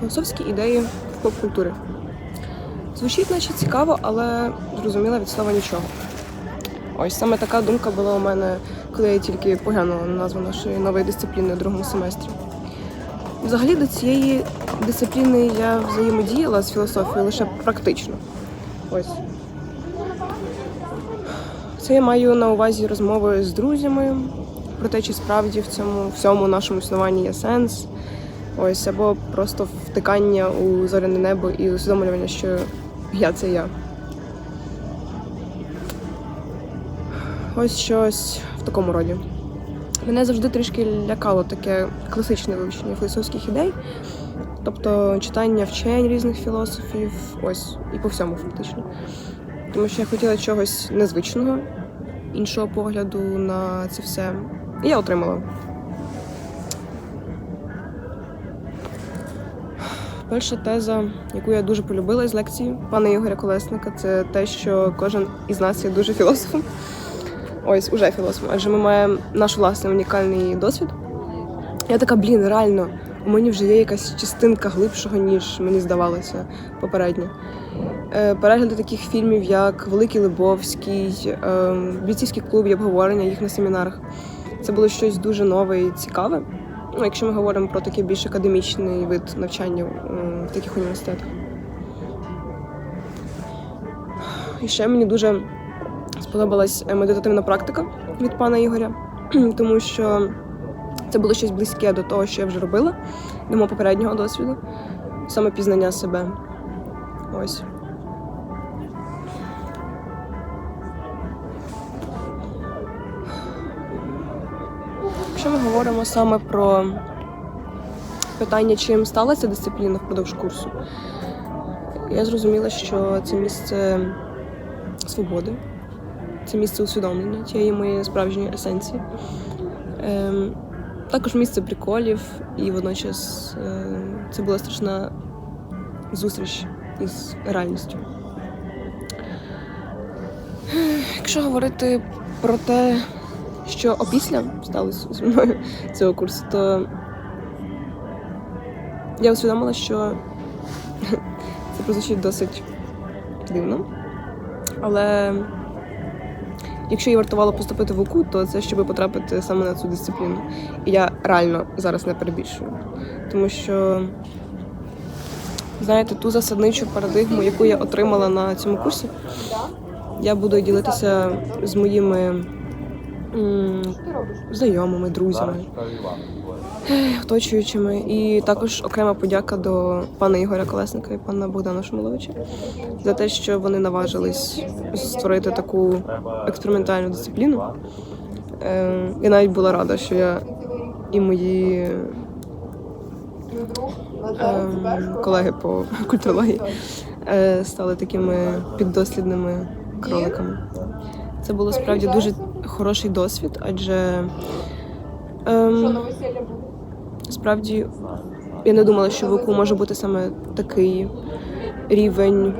Філософські ідеї в поп-культурі. Звучить, наче цікаво, але зрозуміла від слова нічого. Ось саме така думка була у мене, коли я тільки поглянула на назву нашої нової дисципліни у другому семестрі. Взагалі до цієї дисципліни я взаємодіяла з філософією лише практично. Ось. Це я маю на увазі розмови з друзями про те, чи справді в цьому всьому нашому існуванні є сенс. Ось, або просто втикання у зоряне небо і усвідомлювання, що я це я. Ось щось в такому роді. Мене завжди трішки лякало таке класичне вивчення філософських ідей, тобто читання вчень різних філософів, ось і по всьому фактично. Тому що я хотіла чогось незвичного, іншого погляду на це все. І я отримала. Перша теза, яку я дуже полюбила з лекції пана Ігоря Колесника, це те, що кожен із нас є дуже філософом. Ось, уже філософом, адже ми маємо наш власний унікальний досвід. Я така, блін, реально, у мені вже є якась частинка глибшого, ніж мені здавалося попередньо. Е, Перегляди таких фільмів, як Великий Лебовський, е, бійцівський клуб і обговорення їх на семінарах. Це було щось дуже нове і цікаве. Ну, якщо ми говоримо про такий більш академічний вид навчання в таких університетах. І ще мені дуже сподобалась е, медитативна практика від пана Ігоря, тому що це було щось близьке до того, що я вже робила, до мого попереднього досвіду, саме пізнання себе. Ось. Якщо ми говоримо саме про питання, чим стала ця дисципліна впродовж курсу, я зрозуміла, що це місце свободи, це місце усвідомлення тієї моєї справжньої есенції. Ем, також місце приколів, і водночас е, це була страшна зустріч із реальністю. Якщо говорити про те, що опісля сталося зі мною цього курсу, то я усвідомила, що це прозвучить досить дивно. Але якщо їй вартувало поступити в УКУ, то це щоб потрапити саме на цю дисципліну. І я реально зараз не перебільшую. Тому що, знаєте, ту засадничу парадигму, яку я отримала на цьому курсі, я буду ділитися з моїми знайомими, друзями, оточуючими. І також окрема подяка до пана Ігоря Колесника і пана Богдана Шумиловича за те, що вони наважились створити таку експериментальну дисципліну. Я навіть була рада, що я і мої ем, колеги по культурології е, стали такими піддослідними кроликами. Це було справді дуже хороший досвід, адже ем, справді я не думала, що в УКУ може бути саме такий рівень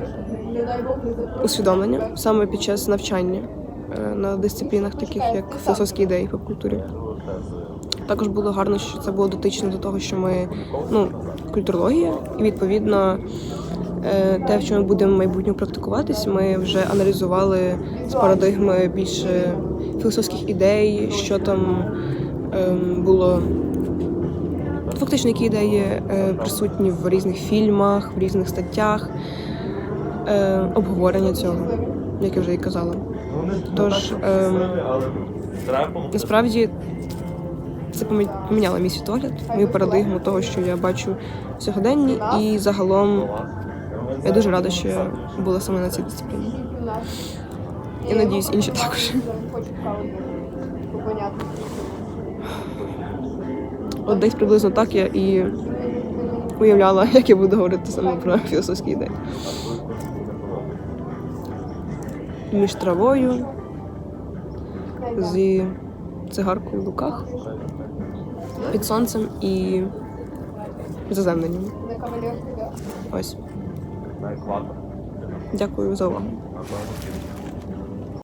усвідомлення саме під час навчання е, на дисциплінах, таких як філософські ідеї по культурі. Також було гарно, що це було дотично до того, що ми ну, культурологія, і відповідно те, в чому ми будемо в майбутньому практикуватись, ми вже аналізували з парадигми більше філософських ідей, що там ем, було фактично, які ідеї е, присутні в різних фільмах, в різних статтях, е, обговорення цього, як я вже і казала. Тож ем, насправді це поміняло мій світогляд, мою парадигму того, що я бачу сьогоденні, і загалом я дуже рада, що я була саме на цій дисципліні. І надіюсь, інші також. От десь приблизно так я і уявляла, як я буду говорити саме про філософські ідеї. Між травою, зі цигаркою в руках, під сонцем і заземленням. Ось. Дякую за увагу.